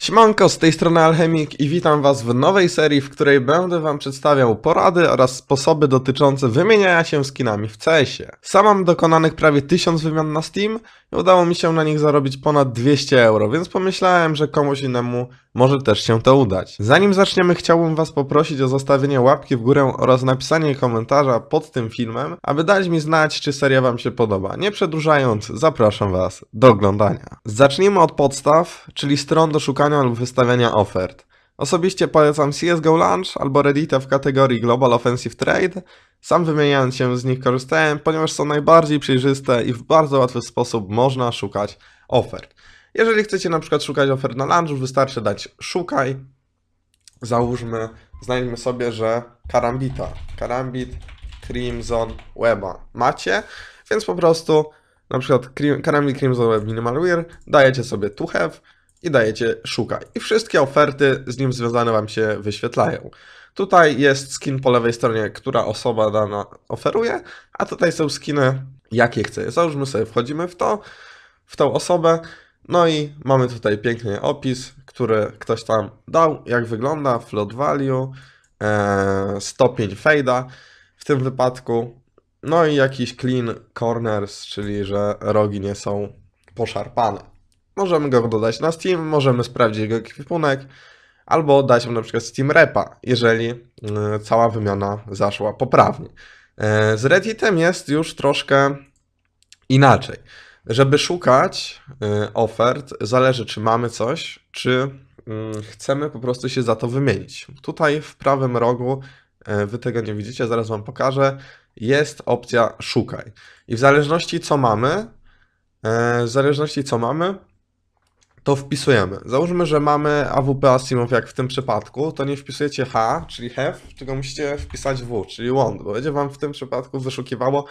Siemanko, z tej strony Alchemik i witam was w nowej serii, w której będę wam przedstawiał porady oraz sposoby dotyczące wymieniania się skinami w CS-ie. Sam mam dokonanych prawie 1000 wymian na Steam i udało mi się na nich zarobić ponad 200 euro, więc pomyślałem, że komuś innemu może też się to udać. Zanim zaczniemy, chciałbym was poprosić o zostawienie łapki w górę oraz napisanie komentarza pod tym filmem, aby dać mi znać, czy seria wam się podoba. Nie przedłużając, zapraszam was do oglądania. Zacznijmy od podstaw, czyli stron do szukania lub wystawiania ofert. Osobiście polecam CSGO Launch albo Reddita w kategorii Global Offensive Trade. Sam wymieniając się z nich korzystałem, ponieważ są najbardziej przejrzyste i w bardzo łatwy sposób można szukać ofert. Jeżeli chcecie na przykład szukać ofert na lunchu, wystarczy dać szukaj. Załóżmy, znajdźmy sobie, że Karambita, Karambit, Crimson Weba macie, więc po prostu na przykład Karambit Crimson Web Minimal Wear dajecie sobie to have i dajecie szukaj. I wszystkie oferty z nim związane Wam się wyświetlają. Tutaj jest skin po lewej stronie, która osoba dana oferuje, a tutaj są skiny, jakie chce. Załóżmy sobie, wchodzimy w to, w tą osobę, no i mamy tutaj piękny opis, który ktoś tam dał, jak wygląda, float value, e, stopień fade'a w tym wypadku, no i jakiś clean corners, czyli że rogi nie są poszarpane. Możemy go dodać na Steam, możemy sprawdzić jego ekwipunek, albo dać mu na przykład Steam Repa, jeżeli y, cała wymiana zaszła poprawnie. E, Z Redditem jest już troszkę inaczej. Żeby szukać y, ofert, zależy czy mamy coś, czy mm, chcemy po prostu się za to wymienić. Tutaj w prawym rogu, e, wy tego nie widzicie, zaraz wam pokażę, jest opcja szukaj. I w zależności co mamy, e, w zależności co mamy, to wpisujemy. Załóżmy, że mamy AWP Asimov jak w tym przypadku, to nie wpisujecie H, czyli have, tylko musicie wpisać W, czyli want, bo będzie wam w tym przypadku wyszukiwało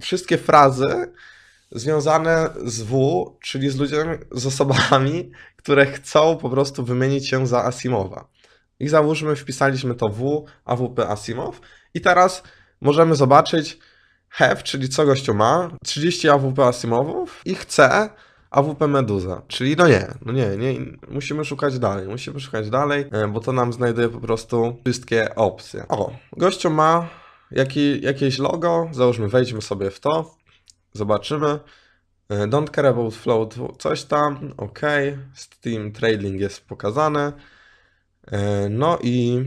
wszystkie frazy związane z W, czyli z ludźmi, z osobami, które chcą po prostu wymienić się za Asimowa. I załóżmy, wpisaliśmy to W, AWP Asimov i teraz możemy zobaczyć have, czyli co gościu ma, 30 AWP Asimowów i chce AWP Meduza, czyli no nie, no nie, nie, musimy szukać dalej, musimy szukać dalej, e, bo to nam znajduje po prostu wszystkie opcje. O, gościu ma jaki, jakieś logo, załóżmy, wejdźmy sobie w to, zobaczymy. E, Don't care about float, coś tam, ok, Steam Trading jest pokazane. E, No i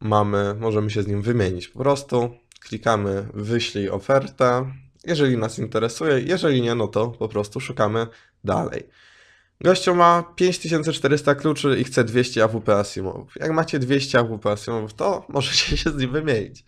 mamy, możemy się z nim wymienić po prostu. Klikamy wyślij ofertę, jeżeli nas interesuje, jeżeli nie, no to po prostu szukamy dalej. Gościu ma 5400 kluczy i chce 200 AWP Asimowów. Jak macie 200 AWP Asimowów, to możecie się z nim wymienić.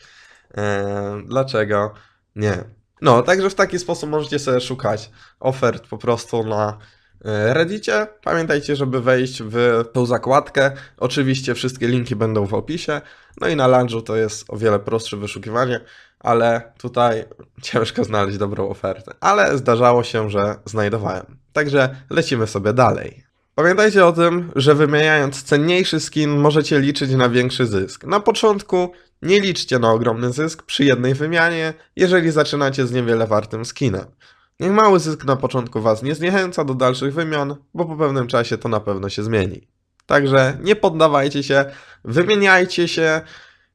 Eee, dlaczego nie? No, także w taki sposób możecie sobie szukać ofert po prostu na e, Reddicie. Pamiętajcie, żeby wejść w tą zakładkę. Oczywiście wszystkie linki będą w opisie. No i na lunchu to jest o wiele prostsze wyszukiwanie, ale tutaj ciężko znaleźć dobrą ofertę. Ale zdarzało się, że znajdowałem. Także lecimy sobie dalej. Pamiętajcie o tym, że wymieniając cenniejszy skin możecie liczyć na większy zysk. Na początku nie liczcie na ogromny zysk przy jednej wymianie, jeżeli zaczynacie z niewiele wartym skinem. Niech mały zysk na początku Was nie zniechęca do dalszych wymian, bo po pewnym czasie to na pewno się zmieni. Także nie poddawajcie się, wymieniajcie się,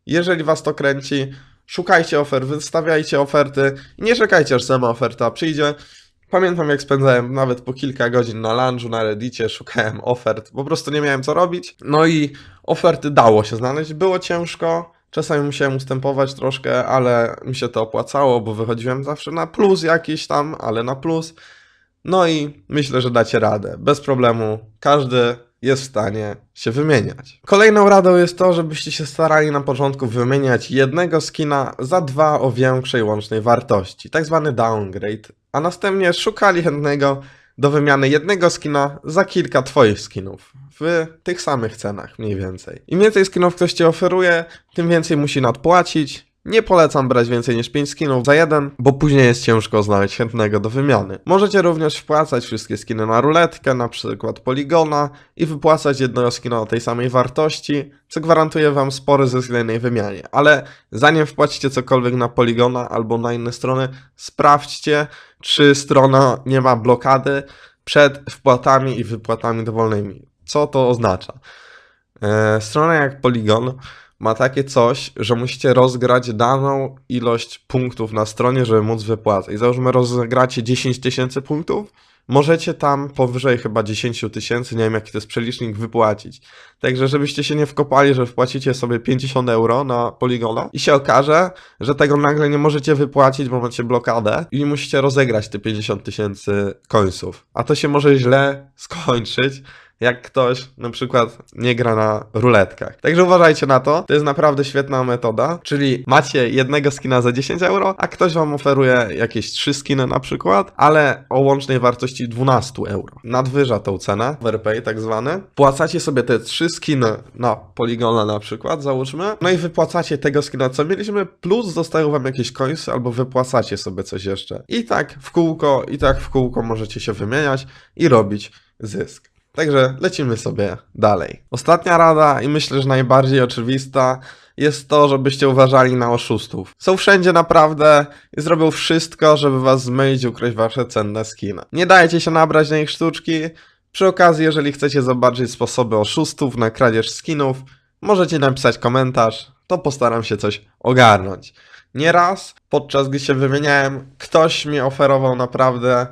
jeżeli Was to kręci, szukajcie ofert, wystawiajcie oferty i nie czekajcie aż sama oferta przyjdzie. Pamiętam jak spędzałem nawet po kilka godzin na lunchu, na reddicie, szukałem ofert, po prostu nie miałem co robić. No i oferty dało się znaleźć, było ciężko, czasami musiałem ustępować troszkę, ale mi się to opłacało, bo wychodziłem zawsze na plus jakiś tam, ale na plus. No i myślę, że dacie radę, bez problemu, każdy jest w stanie się wymieniać. Kolejną radą jest to, żebyście się starali na początku wymieniać jednego skina za dwa o większej łącznej wartości, tak zwany downgrade, a następnie szukali chętnego do wymiany jednego skina za kilka twoich skinów w tych samych cenach mniej więcej. Im więcej skinów ktoś ci oferuje, tym więcej musi nadpłacić. Nie polecam brać więcej niż 5 skinów za jeden, bo później jest ciężko znaleźć chętnego do wymiany. Możecie również wpłacać wszystkie skiny na ruletkę, na przykład Poligona i wypłacać jednego skina o tej samej wartości, co gwarantuje wam spory zysk w jednej wymianie. Ale zanim wpłacicie cokolwiek na Poligona albo na inne strony, sprawdźcie, czy strona nie ma blokady, przed wpłatami i wypłatami dowolnymi. Co to oznacza? E, strona jak Polygon ma takie coś, że musicie rozgrać daną ilość punktów na stronie, żeby móc wypłacać. Załóżmy, rozegracie 10 tysięcy punktów, możecie tam powyżej chyba 10 tysięcy, nie wiem jaki to jest przelicznik, wypłacić. Także żebyście się nie wkopali, że wpłacicie sobie 50 euro na Poligona i się okaże, że tego nagle nie możecie wypłacić, bo macie blokadę i musicie rozegrać te 50 tysięcy końców. A to się może źle skończyć, jak ktoś na przykład nie gra na ruletkach. Także uważajcie na to, to jest naprawdę świetna metoda, czyli macie jednego skina za 10 euro, a ktoś wam oferuje jakieś 3 skiny na przykład, ale o łącznej wartości 12 euro. Nadwyża tą cenę, overpay tak zwany. Płacacie sobie te 3 skiny na Poligona na przykład, załóżmy, no i wypłacacie tego skina, co mieliśmy, plus zostają wam jakieś coinsy, albo wypłacacie sobie coś jeszcze. I tak w kółko, i tak w kółko możecie się wymieniać i robić zysk. Także lecimy sobie dalej. Ostatnia rada i myślę, że najbardziej oczywista jest to, żebyście uważali na oszustów. Są wszędzie naprawdę i zrobią wszystko, żeby was zmylić i ukraść wasze cenne skiny. Nie dajcie się nabrać na ich sztuczki. Przy okazji, jeżeli chcecie zobaczyć sposoby oszustów na kradzież skinów, możecie napisać komentarz, to postaram się coś ogarnąć. Nieraz, podczas gdy się wymieniałem, ktoś mi oferował naprawdę,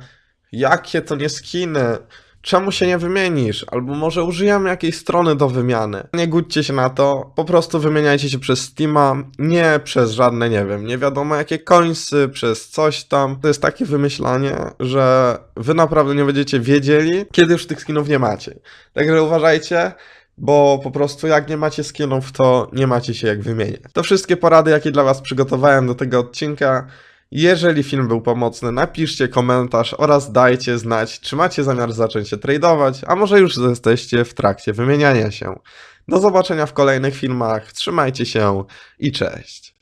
jakie to nie skiny, czemu się nie wymienisz? Albo może użyjemy jakiejś strony do wymiany. Nie gódźcie się na to, po prostu wymieniajcie się przez Steama, nie przez żadne, nie wiem, nie wiadomo jakie coinsy, przez coś tam. To jest takie wymyślanie, że wy naprawdę nie będziecie wiedzieli, kiedy już tych skinów nie macie. Także uważajcie, bo po prostu jak nie macie skinów, to nie macie się jak wymieniać. To wszystkie porady, jakie dla was przygotowałem do tego odcinka. Jeżeli film był pomocny, napiszcie komentarz oraz dajcie znać, czy macie zamiar zacząć się tradować, a może już jesteście w trakcie wymieniania się. Do zobaczenia w kolejnych filmach, trzymajcie się i cześć.